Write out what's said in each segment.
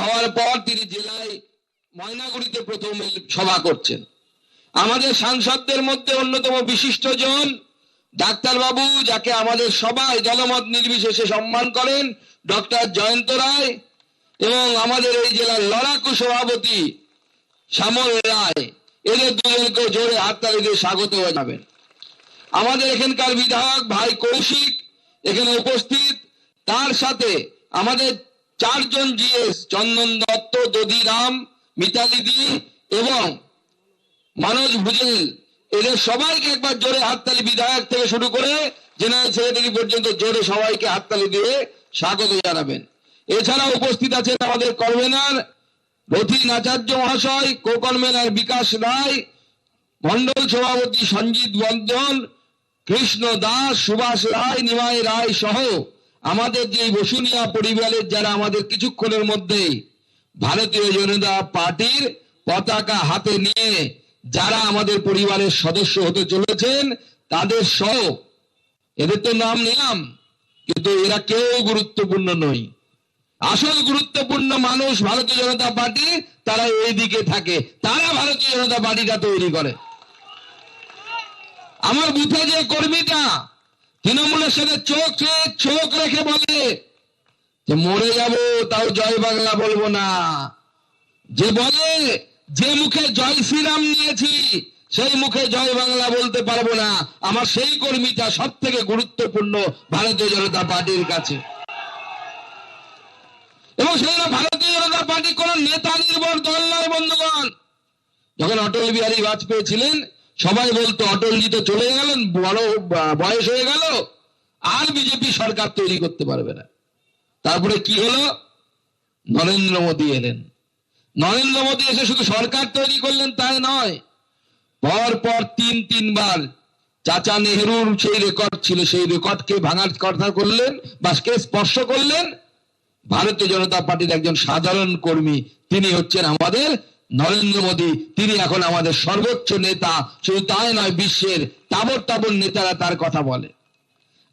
হওয়ার পর তিনি জেলায় ময়নাগুড়িতে প্রথম সভা করছেন। আমাদের সাংসদদের মধ্যে অন্যতম বিশিষ্ট জন ডাক্তারবাবু, যাকে আমাদের সবাই জনমত নির্বিশেষে সম্মান করেন, ডক্টর জয়ন্ত রায় এবং আমাদের এই জেলার লড়াকু সভাপতি শ্যামল রায়। এদের দুজনকে জোরে হাততালি দিয়ে স্বাগত জানাবেন। আমাদের এখানকার বিধায়ক ভাই কৌশিক এখানে উপস্থিত। তার সাথে আমাদের চারজন জিএস, চন্দন দত্ত, দধিরাম, মিতালি দি এবং মানজ ভুজেল। এদের সবাইকে একবার জোরে হাততালি বিধায়ক থেকে শুরু করে জেনারেল সেক্রেটারি পর্যন্ত জোরে সবাইকে হাততালি দিয়ে স্বাগত জানাবেন। এছাড়া উপস্থিত আছেন আমাদের কনভেনার রথিন আচার্য মহাশয় কো কনভেনার বিকাশ রায় মন্ডল সভাপতি সঞ্জিত বর্ধন কৃষ্ণ দাস, সুভাষ রায়, নিমাই রায় সহ আমাদের যে বসুনিয়া পরিবারের যারা আমাদের কিছুক্ষণের মধ্যে ভারতীয় জনতা পার্টির পতাকা হাতে নিয়ে যারা আমাদের পরিবারের সদস্য হতে চলেছেন, তাদের সহ এদের তো নাম নিলাম, কিন্তু এরা কেউ গুরুত্বপূর্ণ নয় আসল গুরুত্বপূর্ণ মানুষ ভারতীয় জনতা পার্টি, তারা এই দিকে থাকে। তারা ভারতীয় জনতা পার্টিটা তৈরি করে। আমার বুথে যে কর্মীটা তৃণমূলের সাথে চোখ চোখ রেখে বলে যে মরে যাব, তাও জয় বাংলা বলব না। যে বলে যে মুখে জয় শ্রীরাম নিয়েছি, সেই মুখে জয় বাংলা বলতে পারব না। আমার সেই কর্মীটা সব থেকে গুরুত্বপূর্ণ ভারতীয় জনতা পার্টির কাছে। এবং সেখানে ভারতীয় জনতা পার্টি কোন নেতা নির্ভর দল নয়, বন্ধুগণ। যখন অটল বিহারী বাজপেয়ী ছিলেন সবাই বলতো অটলজি তো চলে গেলেন, বড় বয়স হয়ে গেল, আর বিজেপি সরকার তৈরি করতে পারবে না। তারপরে কি হলো? নরেন্দ্র মোদী এলেন। নরেন্দ্র মোদী এসে শুধু সরকার তৈরি করলেন তাই নয়, পর পর তিন, তিনবার চাচা নেহরুর সেই রেকর্ড ছিল, সেই রেকর্ডকে ভাঙার কথা করলেন বা স্পর্শ করলেন, ভারতীয় জনতা পার্টির একজন সাধারণ কর্মী, তিনি হচ্ছেন আমাদের নরেন্দ্র মোদী, তিনি এখন আমাদের সর্বোচ্চ নেতা। শুধু তাই নয়, বিশ্বের তাবর তাবর নেতারা তার কথা বলে।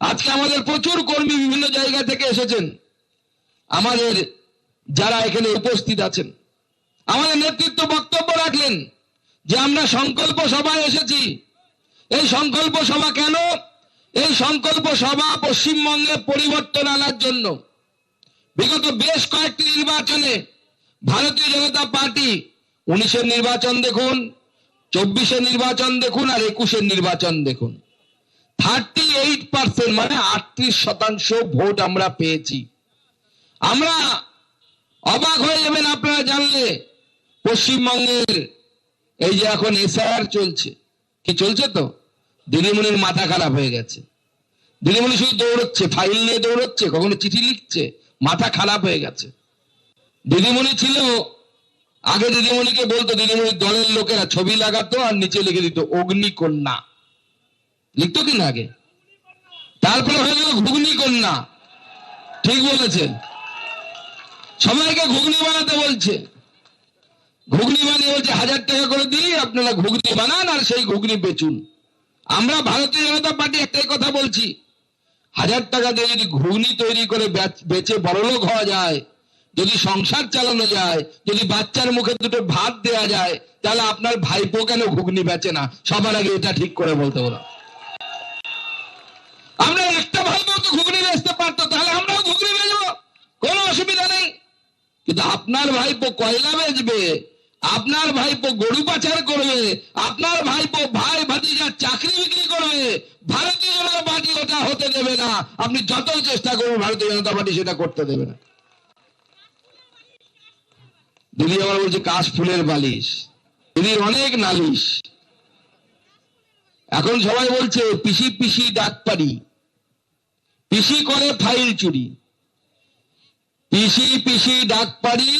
আজকে আমাদের প্রচুর কর্মী বিভিন্ন জায়গা থেকে এসেছেন। আমাদের যারা এখানে উপস্থিত আছেন, আমাদের নেতৃত্ব বক্তব্য রাখলেন যে আমরা সংকল্প সভায় এসেছি। এই সংকল্প সভা কেন? এই সংকল্প সভা পশ্চিমবঙ্গে পরিবর্তন আনার জন্য। বিগত বেশ কয়েকটি নির্বাচনে ভারতীয় জনতা পার্টি উনিশের নির্বাচন দেখুন, চব্বিশের নির্বাচন দেখুন আর একুশের নির্বাচন দেখুন। থার্টি এইট পার্সেন্ট মানে আটত্রিশ শতাংশ ভোট আমরা পেয়েছি। আমরা অবাক হয়ে যাবেন আপনারা জানলে, পশ্চিমবঙ্গের এই যে এখন এসআইআর চলছে, কি চলছে তো? দিদিমণির মাথা খারাপ হয়ে গেছে। দিদিমণি শুধু দৌড়চ্ছে, ফাইল নিয়ে দৌড়চ্ছে, কখনো চিঠি লিখছে, মাথা খারাপ হয়ে গেছে। দিদিমণি ছিল আগে দিদিমণিকে বলতো দিদিমণির দলের লোকেরা ছবি লাগাতো আর নিচে লিখে দিত, অগ্নিকন্যা। লিখতো কি না আগে? তারপরে হয়ে গেল ঘুগনি কন্যা ঠিক বলেছেন। সবাইকে ঘুগনি বানাতে বলছে। ঘুগনি বানিয়ে বলছে, হাজার টাকা করে দিই, আপনারা ঘুগনি বানান আর সেই ঘুগনি বেচুন। আমরা ভারতীয় জনতা পার্টি একটাই কথা বলছি, হাজার টাকা দিয়ে যদি ঘুগনি তৈরি করে বেচে বড়লোক হওয়া যায় যদি সংসার চালানো যায়, যদি বাচ্চার মুখে দুটো ভাত দেওয়া যায়, তাহলে আপনার ভাইপো কেন ঘুগনি বেচে না? সবার আগে এটা ঠিক করে বলতে হলো আমরা একটা ভাইপো তো ঘুগনি বেচতে পারতো, তাহলে আমরাও ঘুগনি বেচবো। কোনো অসুবিধা নেই। কিন্তু আপনার ভাইপো কয়লা বেচবে? আপনার ভাইপো গরু পাচার করবে? আপনার ভাইপো ভাই ভাতিজার চাকরি বিক্রি করবে? ভারতীয় জনতা পার্টি ওটা হতে দেবে না। আপনি যত চেষ্টা করুন, ভারতীয় জনতা পার্টি সেটা করতে দেবে না। দিদি আবার বলছে কাশ ফুলের বালিশ। দিদির অনেক নালিশ। এখন সবাই বলছে, পিসি পিসি ডাক পারি পিসি করে ফাইল চুরি। পিসি পিসি ডাক পারি